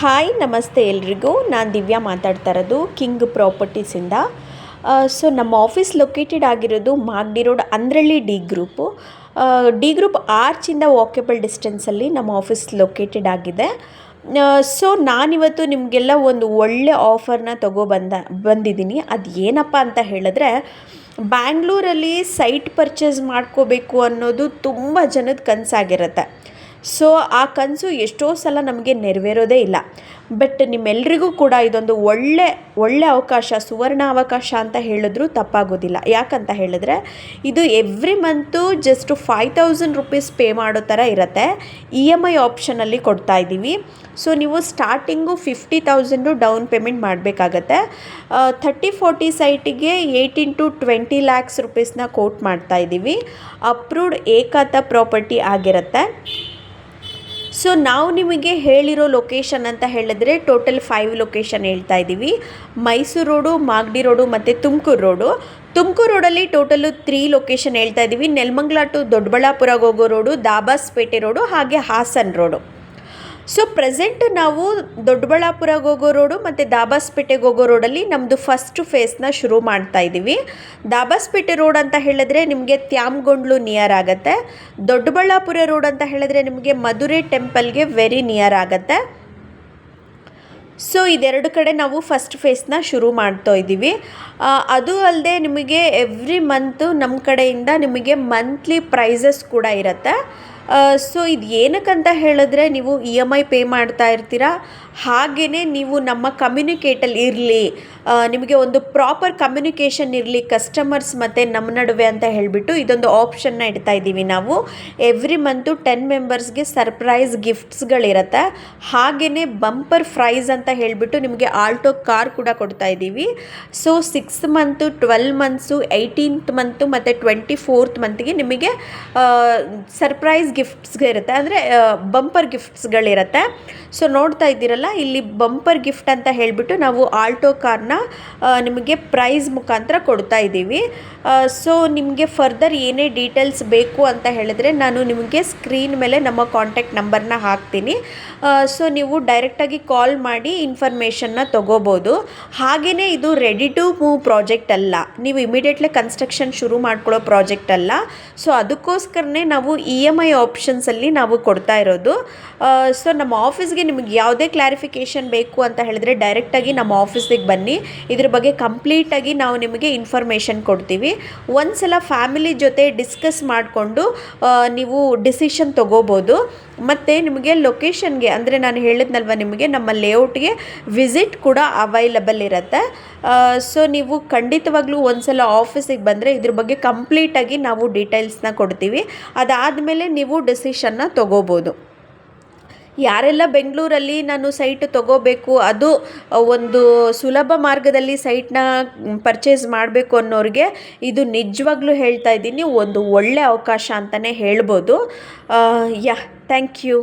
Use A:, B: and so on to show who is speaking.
A: Hi ನಮಸ್ತೆ ಎಲ್ರಿಗೂ. ನಾನು ದಿವ್ಯಾ ಮಾತಾಡ್ತಾ ಇರೋದು ಕಿಂಗ್ ಪ್ರಾಪರ್ಟೀಸಿಂದ ಸೊ ನಮ್ಮ ಆಫೀಸ್ ಲೊಕೇಟೆಡ್ ಆಗಿರೋದು Magadi road Andrahalli D group D group ಆರ್ಚಿಂದ walkable ಡಿಸ್ಟೆನ್ಸಲ್ಲಿ ನಮ್ಮ ಆಫೀಸ್ ಲೊಕೇಟೆಡ್ ಆಗಿದೆ. ಸೊ ನಾನಿವತ್ತು ನಿಮಗೆಲ್ಲ ಒಂದು ಒಳ್ಳೆ ಆಫರ್ನ ತೊಗೊಬಂದ ಬಂದಿದ್ದೀನಿ. ಅದು ಏನಪ್ಪ ಅಂತ ಹೇಳಿದ್ರೆ ಬ್ಯಾಂಗ್ಳೂರಲ್ಲಿ ಸೈಟ್ ಪರ್ಚೇಸ್ ಮಾಡ್ಕೋಬೇಕು ಅನ್ನೋದು ತುಂಬ ಜನದ ಕನಸಾಗಿರುತ್ತೆ. ಸೊ ಆ ಕನಸು ಎಷ್ಟೋ ಸಲ ನಮಗೆ ನೆರವೇರೋದೇ ಇಲ್ಲ. ಬಟ್ ನಿಮ್ಮೆಲ್ರಿಗೂ ಕೂಡ ಇದೊಂದು ಒಳ್ಳೆ ಒಳ್ಳೆ ಅವಕಾಶ, ಸುವರ್ಣ ಅವಕಾಶ ಅಂತ ಹೇಳಿದ್ರು ತಪ್ಪಾಗೋದಿಲ್ಲ. ಯಾಕಂತ ಹೇಳಿದ್ರೆ, ಇದು every month just five thousand rupees pay ಮಾಡೋ ಥರ ಇರುತ್ತೆ. ಇ ಎಂ ಐ ಆಪ್ಷನಲ್ಲಿ ಕೊಡ್ತಾ ಇದ್ದೀವಿ. ಸೊ ನೀವು starting fifty thousand down payment ಮಾಡಬೇಕಾಗತ್ತೆ. ಥರ್ಟಿ ಫೋರ್ಟಿ ಸೈಟಿಗೆ ಏಯ್ಟೀನ್ ಟು ಟ್ವೆಂಟಿ ಲ್ಯಾಕ್ಸ್ ರುಪೀಸ್ನ ಕೋಟ್ ಮಾಡ್ತಾ ಇದ್ದೀವಿ. ಅಪ್ರೂವ್ಡ್ ಏಕಾತ ಪ್ರಾಪರ್ಟಿ ಆಗಿರುತ್ತೆ. ಸೊ ನಾವು ನಿಮಗೆ ಹೇಳಿರೋ ಲೊಕೇಶನ್ ಅಂತ ಹೇಳಿದ್ರೆ ಟೋಟಲ್ ಫೈವ್ ಲೊಕೇಶನ್ ಹೇಳ್ತಾ ಇದ್ದೀವಿ. ಮೈಸೂರು ರೋಡು, ಮಾಗಡಿ ರೋಡು ಮತ್ತು ತುಮಕೂರು ರೋಡು. ತುಮಕೂರು ರೋಡಲ್ಲಿ ಟೋಟಲು ತ್ರೀ ಲೊಕೇಶನ್ ಹೇಳ್ತಾ ಇದ್ದೀವಿ. ನೆಲಮಂಗ್ಲ ಟು ದೊಡ್ಡಬಳ್ಳಾಪುರಗೆ ಹೋಗೋ ರೋಡು, ದಾಬಾಸ್ಪೇಟೆ ರೋಡು, ಹಾಗೆ ಹಾಸನ್ ರೋಡು. ಸೊ ಪ್ರೆಸೆಂಟ್ ನಾವು ದೊಡ್ಡಬಳ್ಳಾಪುರ ಹೋಗೋ ರೋಡು ಮತ್ತು ದಾಬಾಸ್ಪೇಟೆಗೆ ಹೋಗೋ ರೋಡಲ್ಲಿ ನಮ್ಮದು ಫಸ್ಟ್ ಫೇಸ್ನ ಶುರು ಮಾಡ್ತಾ ಇದ್ದೀವಿ. ದಾಬಾಸ್ಪೇಟೆ ರೋಡ್ ಅಂತ ಹೇಳಿದ್ರೆ ನಿಮಗೆ ತ್ಯಾಮ್ಗೊಂಡ್ಲು ನಿಯರ್ ಆಗುತ್ತೆ. ದೊಡ್ಡಬಳ್ಳಾಪುರ ರೋಡ್ ಅಂತ ಹೇಳಿದ್ರೆ ನಿಮಗೆ ಮಧುರೆ ಟೆಂಪಲ್ಗೆ ವೆರಿ ನಿಯರ್ ಆಗುತ್ತೆ. ಸೊ ಇದೆರಡು ಕಡೆ ನಾವು ಫಸ್ಟ್ ಫೇಸ್ನ ಶುರು ಮಾಡ್ತಾ ಇದ್ದೀವಿ. ಅದು ಅಲ್ಲದೆ ನಿಮಗೆ ಎವ್ರಿ ಮಂತು ನಮ್ಮ ಕಡೆಯಿಂದ ನಿಮಗೆ ಮಂತ್ಲಿ ಪ್ರೈಸಸ್ ಕೂಡ ಇರುತ್ತೆ. ಸೊ ಇದು ಏನಕ್ಕಂತ ಹೇಳಿದ್ರೆ ನೀವು ಇ ಎಂ ಐ ಪೇ ಮಾಡ್ತಾ ಇರ್ತೀರಾ? ಹಾಗೆಯೇ ನೀವು ನಮ್ಮ ಕಮ್ಯುನಿಕೇಟಲ್ಲಿ ಇರಲಿ. ನಿಮಗೆ ಒಂದು ಪ್ರಾಪರ್ ಕಮ್ಯುನಿಕೇಷನ್ ಇರಲಿ ಕಸ್ಟಮರ್ಸ್ ಮತ್ತು ನಮ್ಮ ನಡುವೆ ಅಂತ ಹೇಳಿಬಿಟ್ಟು ಇದೊಂದು ಆಪ್ಷನ್ನ ಇಡ್ತಾ ಇದ್ದೀವಿ ನಾವು. ಎವ್ರಿ ಮಂತು ಟೆನ್ ಮೆಂಬರ್ಸ್ಗೆ ಸರ್ಪ್ರೈಸ್ ಗಿಫ್ಟ್ಸ್ಗಳಿರತ್ತೆ ಹಾಗೆಯೇ ಬಂಪರ್ ಫ್ರೈಸ್ ಅಂತ ಹೇಳಿಬಿಟ್ಟು ನಿಮಗೆ ಆಲ್ಟೋ ಕಾರ್ ಕೂಡ ಕೊಡ್ತಾ ಇದ್ದೀವಿ. So six month twelve months eighteenth month ಮತ್ತು ಟ್ವೆಂಟಿ ಫೋರ್ತ್ ಮಂತ್ಗೆ ನಿಮಗೆ ಸರ್ಪ್ರೈಸ್ ಗಿಫ್ಟ್ಸ್ಗೆ ಇರುತ್ತೆ. ಅಂದರೆ ಬಂಪರ್ ಗಿಫ್ಟ್ಸ್ಗಳಿರುತ್ತೆ ಸೊ ನೋಡ್ತಾ ಇದ್ದೀರಲ್ಲ, ಇಲ್ಲಿ ಬಂಪರ್ ಗಿಫ್ಟ್ ಅಂತ ಹೇಳಿಬಿಟ್ಟು ನಾವು ಆಲ್ಟೋ ಕಾರ್ನ ನಿಮಗೆ ಪ್ರೈಸ್ ಮುಖಾಂತರ ಕೊಡ್ತಾ ಇದ್ದೀವಿ. ಸೊ ನಿಮಗೆ ಫರ್ದರ್ ಏನೇ ಡೀಟೇಲ್ಸ್ ಬೇಕು ಅಂತ ಹೇಳಿದ್ರೆ ನಾನು ನಿಮಗೆ ಸ್ಕ್ರೀನ್ ಮೇಲೆ ನಮ್ಮ ಕಾಂಟ್ಯಾಕ್ಟ್ ನಂಬರ್ನ ಹಾಕ್ತೀನಿ. ಸೊ ನೀವು ಡೈರೆಕ್ಟಾಗಿ ಕಾಲ್ ಮಾಡಿ ಇನ್ಫಾರ್ಮೇಷನ್ನ ತೊಗೋಬೋದು. ಹಾಗೆಯೇ ಇದು ರೆಡಿ ಟು ಮೂವ್ ಪ್ರಾಜೆಕ್ಟ್ ಅಲ್ಲ. ನೀವು ಇಮಿಡಿಯೇಟ್ಲಿ ಕನ್ಸ್ಟ್ರಕ್ಷನ್ ಶುರು ಮಾಡ್ಕೊಳ್ಳೋ ಪ್ರಾಜೆಕ್ಟ್ ಅಲ್ಲ. ಸೊ ಅದಕ್ಕೋಸ್ಕರನೇ ನಾವು ಇ ಎಂ ಐ ಆಪ್ಷನ್ಸಲ್ಲಿ ನಾವು ಕೊಡ್ತಾ ಇರೋದು. ಸೊ ನಮ್ಮ ಆಫೀಸ್ಗೆ ನಿಮಗೆ ಯಾವುದೇ ಕ್ಲಾರಿಫಿಕೇಷನ್ ಬೇಕು ಅಂತ ಹೇಳಿದ್ರೆ ಡೈರೆಕ್ಟಾಗಿ ನಮ್ಮ ಆಫೀಸಿಗೆ ಬನ್ನಿ. ಇದ್ರ ಬಗ್ಗೆ ಕಂಪ್ಲೀಟಾಗಿ ನಾವು ನಿಮಗೆ ಇನ್ಫಾರ್ಮೇಷನ್ ಕೊಡ್ತೀವಿ. ಒಂದ್ಸಲ ಫ್ಯಾಮಿಲಿ ಜೊತೆ ಡಿಸ್ಕಸ್ ಮಾಡಿಕೊಂಡು ನೀವು ಡಿಸಿಷನ್ ತೊಗೋಬೋದು. ಮತ್ತು ನಿಮಗೆ ಲೊಕೇಶನ್ಗೆ ಅಂದರೆ ನಾನು ಹೇಳಿದ್ನಲ್ವ ನಿಮಗೆ ನಮ್ಮ ಲೇಔಟ್ಗೆ ವಿಸಿಟ್ ಕೂಡ ಅವೈಲಬಲ್ ಇರುತ್ತೆ. ಸೊ ನೀವು ಖಂಡಿತವಾಗ್ಲೂ ಒಂದ್ಸಲ ಆಫೀಸಿಗೆ ಬಂದರೆ ಇದ್ರ ಬಗ್ಗೆ ಕಂಪ್ಲೀಟಾಗಿ ನಾವು ಡೀಟೇಲ್ಸ್ನ ಕೊಡ್ತೀವಿ. ಅದಾದಮೇಲೆ ನೀವು ಡಿಸಿಷನ್ನ ತೊಗೋಬೋದು. ಯಾರೆಲ್ಲ ಬೆಂಗಳೂರಲ್ಲಿ ನಾನು ಸೈಟ್ ತಗೋಬೇಕು, ಅದು ಒಂದು ಸುಲಭ ಮಾರ್ಗದಲ್ಲಿ ಸೈಟ್ನ ಪರ್ಚೇಸ್ ಮಾಡಬೇಕು ಅನ್ನೋರಿಗೆ ಇದು ನಿಜವಾಗ್ಲೂ ಹೇಳ್ತಾ ಇದ್ದೀನಿ. ಒಂದು ಒಳ್ಳೆಯ ಅವಕಾಶ ಅಂತಲೇ ಹೇಳ್ಬೋದು. Yeah, thank you.